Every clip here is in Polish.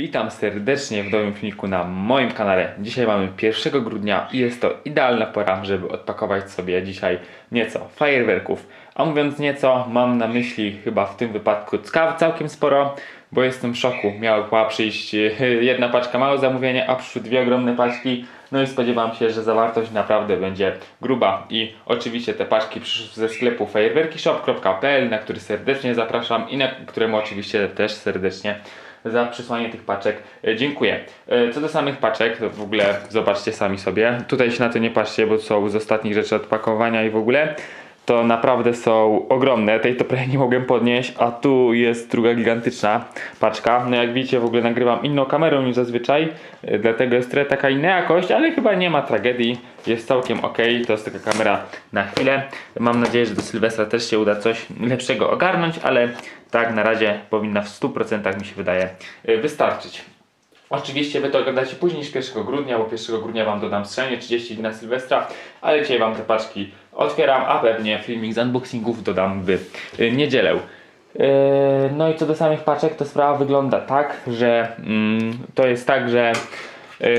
Witam serdecznie w nowym filmiku na moim kanale. Dzisiaj mamy 1 grudnia i jest to idealna pora, żeby odpakować sobie dzisiaj nieco fajerwerków. A mówiąc nieco, mam na myśli chyba w tym wypadku całkiem sporo, bo jestem w szoku. Miała przyjść jedna paczka małe zamówienie, a przyszły dwie ogromne paczki. No i spodziewam się, że zawartość naprawdę będzie gruba. I oczywiście te paczki przyszły ze sklepu fajerwerkishop.pl, na który serdecznie zapraszam i na któremu oczywiście też serdecznie za przysłanie tych paczek. E, Dziękuję. E, Co do samych paczek, to w ogóle zobaczcie sami sobie. Tutaj się na to nie patrzcie, bo są z ostatnich rzeczy odpakowania i w ogóle. To naprawdę są ogromne. Tej to prawie nie mogłem podnieść, a tu jest druga gigantyczna paczka. No jak widzicie, w ogóle nagrywam inną kamerą niż zazwyczaj, e, dlatego jest trochę taka inna jakość, ale chyba nie ma tragedii. Jest całkiem ok. To jest taka kamera na chwilę. Mam nadzieję, że do Sylwestra też się uda coś lepszego ogarnąć, ale tak na razie powinna w 100% mi się wydaje e, wystarczyć. Oczywiście wy to oglądacie później niż 1 grudnia, bo 1 grudnia wam dodam strzelnie 30 dni na Sylwestra, ale dzisiaj wam te paczki otwieram, a pewnie filmik z unboxingów dodam w y, niedzielę. Yy, No i co do samych paczek, to sprawa wygląda tak, że mm, to jest tak, że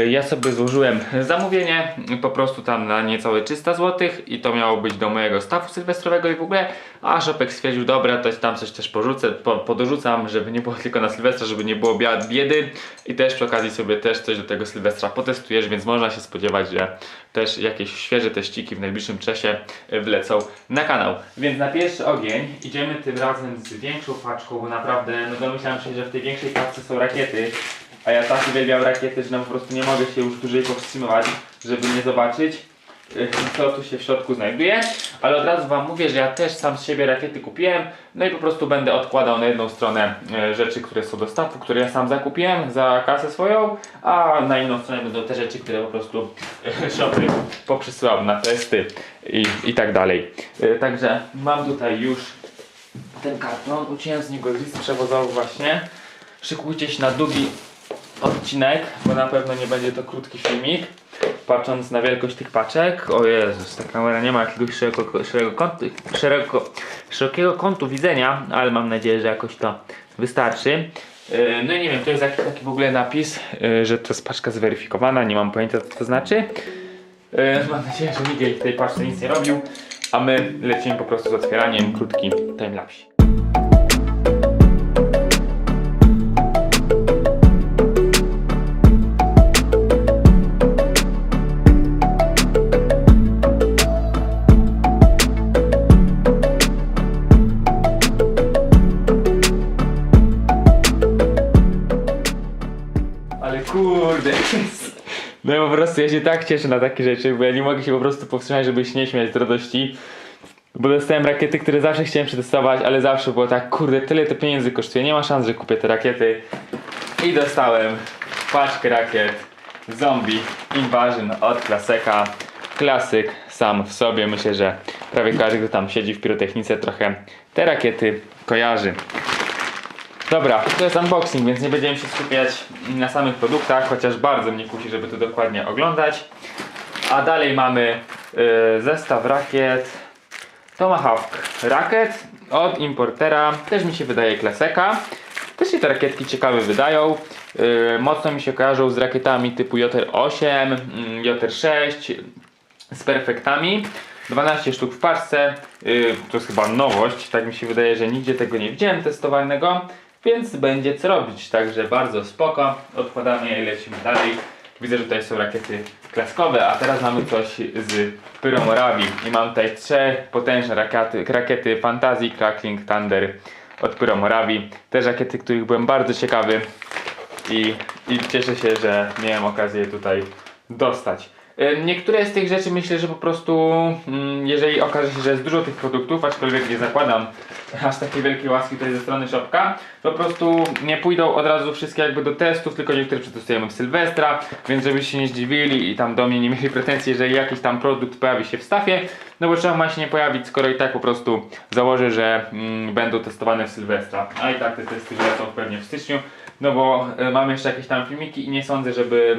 ja sobie złożyłem zamówienie po prostu tam na niecałe 300 zł i to miało być do mojego stawu sylwestrowego i w ogóle, a Shopek stwierdził, dobra, to tam coś też porzucę, po, podorzucam, żeby nie było tylko na Sylwestra, żeby nie było biedy i też przy okazji sobie też coś do tego Sylwestra potestujesz, więc można się spodziewać, że też jakieś świeże teściki w najbliższym czasie e, wlecą na kanał. Więc na pierwszy ogień idziemy tym razem z większą paczką, bo naprawdę no domyślam się, że w tej większej paczce są rakiety, a ja tak uwielbiam rakiety, że no po prostu nie mogę się już dłużej powstrzymywać, żeby nie zobaczyć y, co tu się w środku znajduje, ale od razu Wam mówię, że ja też sam z siebie rakiety kupiłem, no i po prostu będę odkładał na jedną stronę e, rzeczy, które są do stawu, które ja sam zakupiłem za kasę swoją, a na inną stronę będą te rzeczy, które po prostu e, shopy poprzysyłał na testy i, i tak dalej. Także mam tutaj już ten karton, uciąłem z niego list przewozowy właśnie. Szykujcie się na długi odcinek, bo na pewno nie będzie to krótki filmik. Patrząc na wielkość tych paczek, o Jezus, ta kamera nie ma jakiegoś szeroko, szeroko kątu, szeroko, szerokiego kątu widzenia, ale mam nadzieję, że jakoś to wystarczy. Yy, No i nie wiem, to jest jakiś taki w ogóle napis, yy, że to jest paczka zweryfikowana, nie mam pojęcia co to znaczy. Yy, Mam nadzieję, że nikt w tej paczce nic nie robił, a my lecimy po prostu z otwieraniem, krótki timelapse. Tak cieszę na takie rzeczy, bo ja nie mogę się po prostu powstrzymać, żeby się nie śmiać z radości. Bo dostałem rakiety, które zawsze chciałem przetestować, ale zawsze było tak, kurde, tyle to pieniędzy kosztuje, nie ma szans, że kupię te rakiety. I dostałem paczkę rakiet Zombie Invasion od Klaseka. Klasyk sam w sobie, myślę, że prawie każdy, kto tam siedzi w pirotechnice, trochę te rakiety kojarzy. Dobra, to jest unboxing, więc nie będziemy się skupiać na samych produktach, chociaż bardzo mnie kusi, żeby to dokładnie oglądać. A dalej mamy y, zestaw rakiet Tomahawk Racket od importera, też mi się wydaje klaseka. Też się te rakietki ciekawe wydają. Y, mocno mi się kojarzą z rakietami typu JR8, mm, JR6, z perfektami. 12 sztuk w paczce. Yy, to jest chyba nowość. Tak mi się wydaje, że nigdzie tego nie widziałem testowanego. Więc będzie co robić. Także bardzo spoko. Odkładamy je i lecimy dalej. Widzę, że tutaj są rakiety klaskowe, a teraz mamy coś z Pyromorawi. I mam tutaj trzy potężne rakiety, rakiety Fantasy Crackling Thunder od Pyromorawi. Te rakiety, których byłem bardzo ciekawy i, i cieszę się, że miałem okazję tutaj dostać. Niektóre z tych rzeczy myślę, że po prostu, mm, jeżeli okaże się, że jest dużo tych produktów, aczkolwiek nie zakładam aż takiej wielkiej łaski tutaj ze strony Shopka, po prostu nie pójdą od razu wszystkie jakby do testów, tylko niektóre przetestujemy w Sylwestra, więc żebyście nie zdziwili i tam do mnie nie mieli pretensji, jeżeli jakiś tam produkt pojawi się w stafie, no bo czemu ma się nie pojawić, skoro i tak po prostu założę, że mm, będą testowane w Sylwestra, a i tak te testy lecą pewnie w styczniu, no bo e, mam jeszcze jakieś tam filmiki i nie sądzę, żeby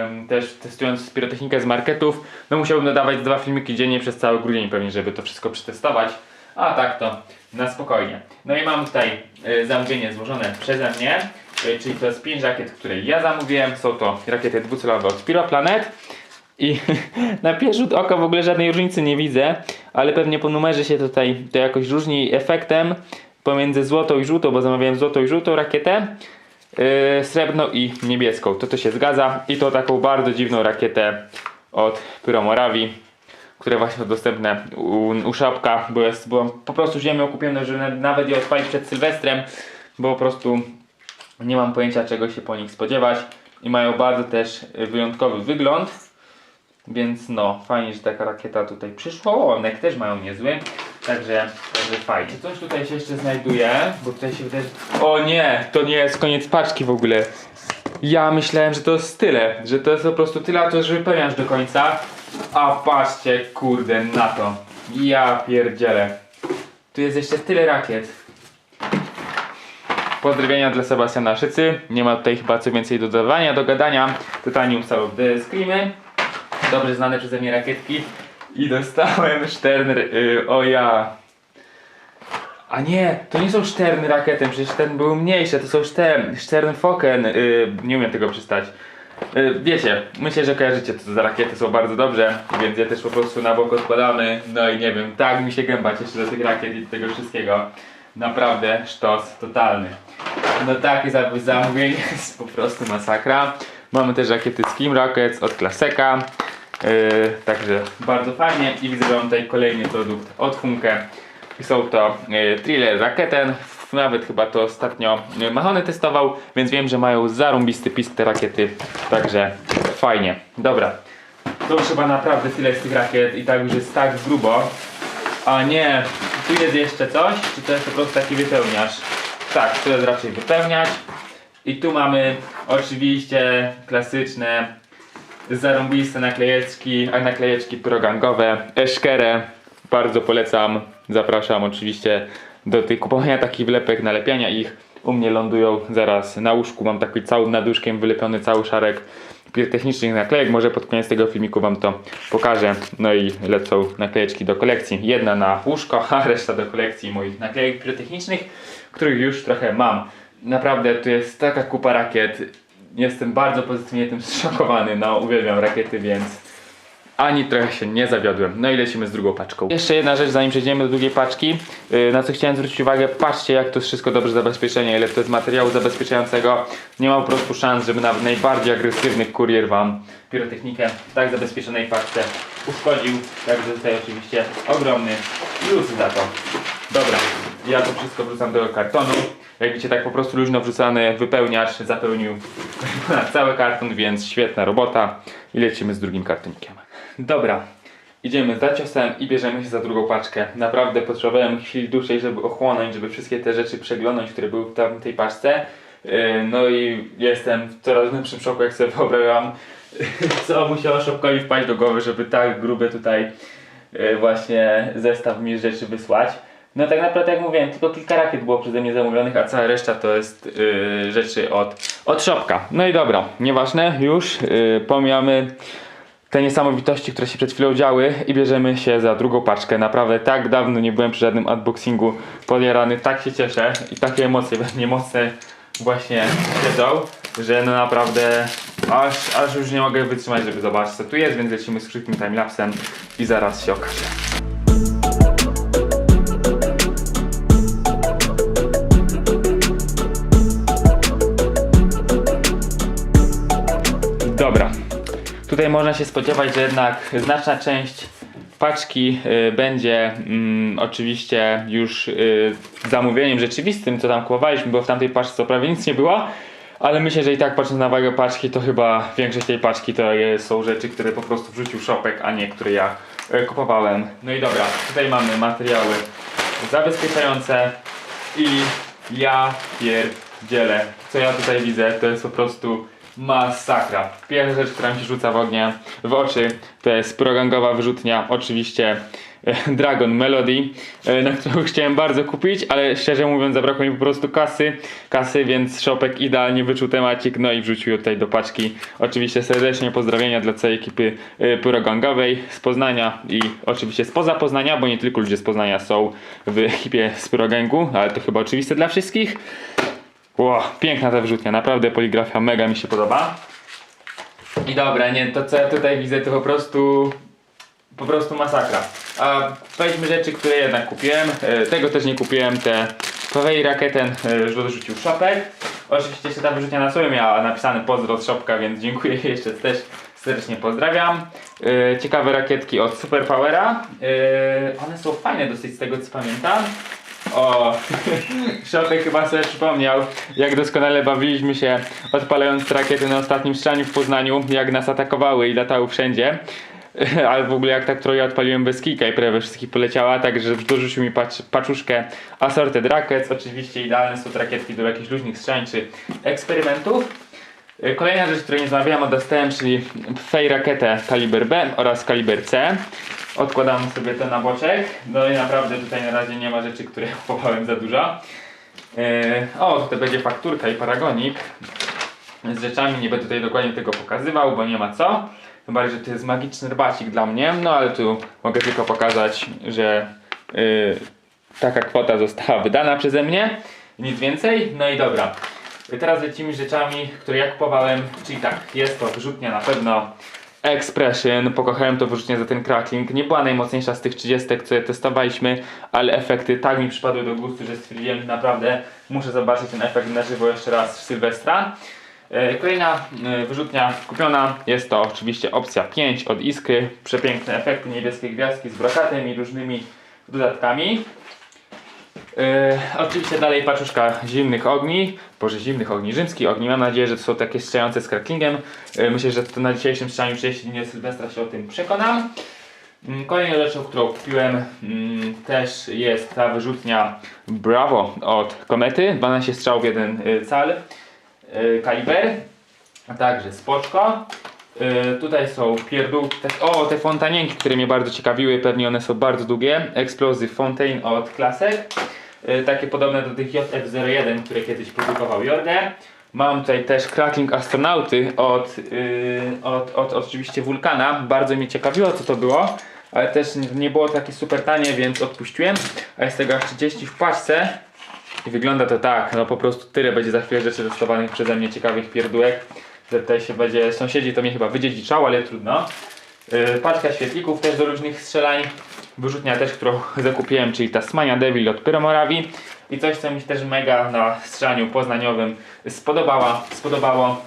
em, też testując pirotechnikę z marketów, no musiałbym dodawać dwa filmiki dziennie przez cały grudzień pewnie, żeby to wszystko przetestować. A tak to na spokojnie. No i mam tutaj e, zamówienie złożone przeze mnie. e, czyli to jest 5 rakiet, które ja zamówiłem. Są to rakiety dwucelowe od Pyroplanet. I na pierwszy rzut oka w ogóle żadnej różnicy nie widzę, ale pewnie po numerze się tutaj to jakoś różni efektem pomiędzy złotą i żółtą, bo zamawiałem złotą i żółtą rakietę, yy, srebrną i niebieską. To to się zgadza i to taką bardzo dziwną rakietę od Pyromorawi, które właśnie są dostępne u, u Szapka, bo jest, po prostu już ją kupiłem, że nawet je odpalić przed Sylwestrem, bo po prostu nie mam pojęcia czego się po nich spodziewać i mają bardzo też wyjątkowy wygląd. Więc no, fajnie, że taka rakieta tutaj przyszła. O, one też mają niezły. Także, także fajnie. Coś tutaj się jeszcze znajduje, bo tutaj się wydaje... O nie, to nie jest koniec paczki w ogóle. Ja myślałem, że to jest tyle, że to jest po prostu tyle, a to już wypełniasz do końca. A patrzcie, kurde, na to. Ja pierdzielę. Tu jest jeszcze tyle rakiet. Pozdrowienia dla Sebastiana Szycy. Nie ma tutaj chyba co więcej do dodawania, do gadania. Titanium Salute The Screamy. Dobrze znane przeze mnie rakietki. I dostałem Stern. Yy, o ja. A nie, to nie są Stern rakiety, przecież ten był mniejszy, to są Stern, Sternfoken. Yy, nie umiem tego przystać. Yy, wiecie, myślę, że kojarzycie co za rakiety są bardzo dobrze, więc je też po prostu na bok odkładamy. No i nie wiem, tak mi się gęba cieszy do tych rakiet i do tego wszystkiego. Naprawdę sztos totalny. No takie za- zamówienie jest po prostu masakra. Mamy też rakiety Skim Rockets od Klaseka. Yy, także bardzo fajnie i widzę, że mam tutaj kolejny produkt od Funke. I są to yy, Thriller Raketen. Nawet chyba to ostatnio yy, Mahony testował, więc wiem, że mają zarąbisty pisk te rakiety. Także fajnie. Dobra. To już chyba naprawdę tyle z tych rakiet i tak już jest tak grubo. A nie, tu jest jeszcze coś? Czy to jest po prostu taki wypełniacz? Tak, to jest raczej wypełniacz. I tu mamy oczywiście klasyczne zarąbiste naklejeczki, a naklejeczki progangowe, Eszkerę. Bardzo polecam, zapraszam oczywiście do tej kupowania takich wlepek, nalepiania ich. U mnie lądują zaraz na łóżku, mam taki cały nad łóżkiem wylepiony cały szarek pirotechnicznych naklejek. Może pod koniec tego filmiku wam to pokażę. No i lecą naklejeczki do kolekcji. Jedna na łóżko, a reszta do kolekcji moich naklejek pirotechnicznych, których już trochę mam. Naprawdę tu jest taka kupa rakiet. Jestem bardzo pozytywnie tym zszokowany. No, uwielbiam rakiety, więc ani trochę się nie zawiodłem. No i lecimy z drugą paczką. Jeszcze jedna rzecz, zanim przejdziemy do drugiej paczki, yy, na co chciałem zwrócić uwagę, patrzcie jak to wszystko dobrze zabezpieczenie, ile to jest materiału zabezpieczającego. Nie ma po prostu szans, żeby nawet najbardziej agresywny kurier wam pirotechnikę w tak zabezpieczonej paczce uszkodził. Także tutaj oczywiście ogromny plus za to. Dobra, ja to wszystko wrzucam do kartonu. Jak widzicie, tak po prostu luźno wrzucany wypełniacz zapełnił ponad cały karton, więc świetna robota. I lecimy z drugim kartonikiem. Dobra, idziemy za ciosem i bierzemy się za drugą paczkę. Naprawdę potrzebowałem chwili dłuższej, żeby ochłonąć, żeby wszystkie te rzeczy przeglądać, które były w tamtej paczce. Yy, No i jestem w coraz większym szoku, jak sobie wyobrażam, co musiało Shopkowi wpaść do głowy, żeby tak gruby tutaj yy, właśnie zestaw mi rzeczy wysłać. No tak naprawdę jak mówiłem, tylko kilka rakiet było przeze mnie zamówionych, a cała reszta to jest yy, rzeczy od, od Shopka. No i dobra, nieważne, już yy, pomijamy te niesamowitości, które się przed chwilą działy i bierzemy się za drugą paczkę. Naprawdę tak dawno nie byłem przy żadnym unboxingu podjarany, tak się cieszę i takie emocje we mnie mocne właśnie siedzą, że no naprawdę aż, aż już nie mogę wytrzymać, żeby zobaczyć co tu jest, więc lecimy z krótkim timelapsem i zaraz się okaże. Można się spodziewać, że jednak znaczna część paczki y, będzie mm, oczywiście już y, zamówieniem rzeczywistym, co tam kupowaliśmy, bo w tamtej paczce co prawie nic nie było. Ale myślę, że i tak patrząc na wagę paczki, to chyba większość tej paczki to są rzeczy, które po prostu wrzucił Shopek, a nie które ja y, kupowałem. No i dobra, tutaj mamy materiały zabezpieczające i ja pierdzielę. Co ja tutaj widzę, to jest po prostu masakra. Pierwsza rzecz, która mi się rzuca w ognie, w oczy, to jest progangowa wyrzutnia, oczywiście e, Dragon Melody, e, na którą chciałem bardzo kupić, ale szczerze mówiąc zabrakło mi po prostu kasy, kasy, więc Shopek idealnie wyczuł temacik, no i wrzucił ją tutaj do paczki. Oczywiście serdecznie pozdrowienia dla całej ekipy e, progangowej z Poznania i oczywiście spoza Poznania, bo nie tylko ludzie z Poznania są w ekipie z Pyrogangu, ale to chyba oczywiste dla wszystkich. Ło, piękna ta wrzutnia, naprawdę poligrafia mega mi się podoba. I dobra, nie, to co ja tutaj widzę to po prostu po prostu masakra. A weźmy rzeczy, które jednak kupiłem. E, Tego też nie kupiłem, te Huawei Raketen e, rzucił Shopek. Oczywiście jeszcze ta wyrzutnia na sobie miała napisany pozdro od Shopka, więc dziękuję jeszcze też serdecznie pozdrawiam. E, Ciekawe rakietki od Superpowera. E, One są fajne dosyć z tego co pamiętam. O, Szopek chyba sobie przypomniał, jak doskonale bawiliśmy się odpalając rakiety na ostatnim strzelaniu w Poznaniu, jak nas atakowały i latały wszędzie. Ale w ogóle jak tak trochę odpaliłem bez kika i prawie wszystkich poleciała, także dorzucił mi pacz, paczuszkę Assorted Rackets. Oczywiście idealne są rakietki do jakichś luźnych strzelań czy eksperymentów. Y, Kolejna rzecz, której nie zamawiałem, a dostałem, czyli Fej rakietę kaliber B oraz kaliber C. Odkładam sobie to na boczek. No i naprawdę tutaj na razie nie ma rzeczy, które kupowałem za dużo. Yy, o, tutaj będzie fakturka i paragonik z rzeczami. Nie będę tutaj dokładnie tego pokazywał, bo nie ma co. Tym bardziej, że to jest magiczny rbacik dla mnie. No ale tu mogę tylko pokazać, że yy, taka kwota została wydana przeze mnie. Nic więcej. No i dobra. Teraz lecimy z rzeczami, które ja kupowałem. Czyli tak, jest to wyrzutnia na pewno Expression. Pokochałem to wyrzutnie za ten crackling. Nie była najmocniejsza z tych 30, co testowaliśmy, ale efekty tak mi przypadły do gustu, że stwierdziłem naprawdę muszę zobaczyć ten efekt na żywo jeszcze raz w Sylwestra. E, Kolejna e, wyrzutnia kupiona jest to oczywiście opcja 5 od Iskry. Przepiękne efekty, niebieskie gwiazdki z brokatem i różnymi dodatkami. Yy, oczywiście dalej paczuszka zimnych ogni, boże zimnych ogni, rzymskich ogni. Mam nadzieję, że to są takie strzelające z cracklingiem. Yy, myślę, że to na dzisiejszym strzelaniu 30 dni Sylwestra się o tym przekonam. Yy, Kolejną rzeczą, którą kupiłem mm, też jest ta wyrzutnia Bravo od Komety. 12 strzałów 1 yy, cal yy, kaliber. A także spoczko. Yy, tutaj są pierdółki, te, o te fontanienki, które mnie bardzo ciekawiły, pewnie one są bardzo długie. Explosive Fontaine od Klasek. Yy, takie podobne do tych JF01, które kiedyś produkował Jorge. Mam tutaj też Crackling Astronauty od, yy, od, od, oczywiście Vulkana. Bardzo mnie ciekawiło co to było, ale też nie- było takie super tanie, więc odpuściłem. A jest tego aż 30 w paczce. I wygląda to tak, no po prostu tyle będzie za chwilę rzeczy testowanych przeze mnie ciekawych pierdółek. Że tutaj się będzie, sąsiedzi to mnie chyba wydziedziczało, ale trudno. Yy, paczka świetlików też do różnych strzelań. Wyrzutnia też, którą zakupiłem, czyli Tasmania Devil od Pyromorawi. I coś, co mi się też mega na strzelaniu poznaniowym spodobała, spodobało,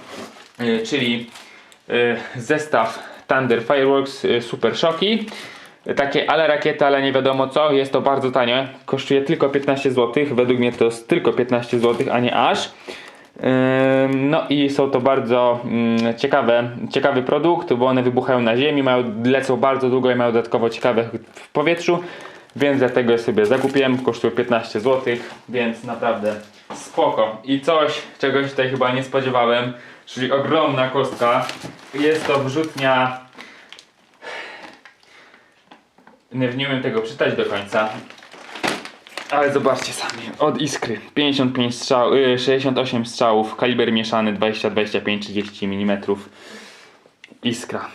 yy, czyli yy, zestaw Thunder Fireworks yy, Super Shocki. Takie ale rakiety, ale nie wiadomo co. Jest to bardzo tanie. Kosztuje tylko 15 zł. Według mnie to jest tylko 15 zł, a nie aż. No i są to bardzo mm, ciekawe, ciekawy produkt, bo one wybuchają na ziemi, mają, lecą bardzo długo i mają dodatkowo ciekawe w powietrzu, więc dlatego je sobie zakupiłem, kosztuje 15 zł, więc naprawdę spoko. I coś, czego się tutaj chyba nie spodziewałem, czyli ogromna kostka, jest to wrzutnia, nie, nie umiem tego czytać do końca, ale zobaczcie sami, od Iskry 55 strzał, y, 68 strzałów, kaliber mieszany 20, 25, 30 mm. Iskra.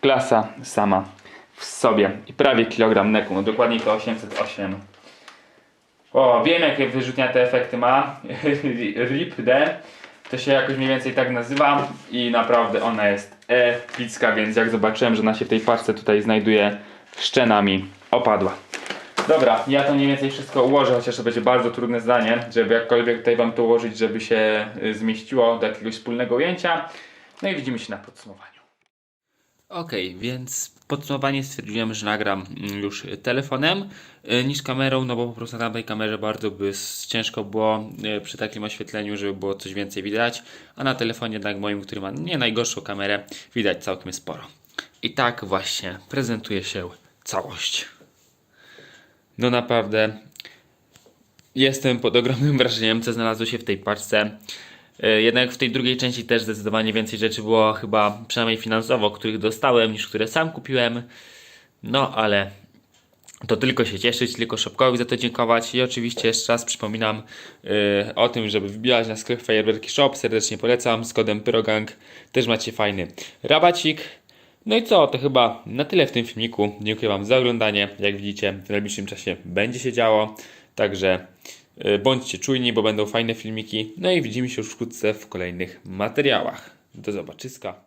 Klasa sama w sobie i prawie kilogram neku, no dokładnie to 808. O, wiem jakie wyrzutnia te efekty ma. RIP D. To się jakoś mniej więcej tak nazywa i naprawdę ona jest epicka, więc jak zobaczyłem, że ona się w tej paczce tutaj znajduje, szczenami opadła. Dobra, ja to mniej więcej wszystko ułożę, chociaż to będzie bardzo trudne zdanie, żeby jakkolwiek tutaj wam to ułożyć, żeby się y, zmieściło do jakiegoś wspólnego ujęcia. No i widzimy się na podsumowaniu. Okej, więc podsumowanie stwierdziłem, że nagram mm, już telefonem y, niż kamerą, no bo po prostu na tej kamerze bardzo by ciężko było y, przy takim oświetleniu, żeby było coś więcej widać, a na telefonie jednak moim, który ma nie najgorszą kamerę, widać całkiem sporo. I tak właśnie prezentuje się całość. No naprawdę jestem pod ogromnym wrażeniem, co znalazło się w tej paczce. E, Jednak w tej drugiej części też zdecydowanie więcej rzeczy było chyba, przynajmniej finansowo, których dostałem, niż które sam kupiłem. No ale to tylko się cieszyć, tylko Shopkowi za to dziękować i oczywiście jeszcze raz przypominam yy, o tym, żeby wbijać na sklep Fajerwerki Shop, serdecznie polecam, z kodem PYROGANG też macie fajny rabacik. No i co, to chyba na tyle w tym filmiku. Dziękuję Wam za oglądanie. Jak widzicie, w najbliższym czasie będzie się działo. Także Y, Bądźcie czujni, bo będą fajne filmiki. No i widzimy się już wkrótce w kolejnych materiałach. Do zobaczyska.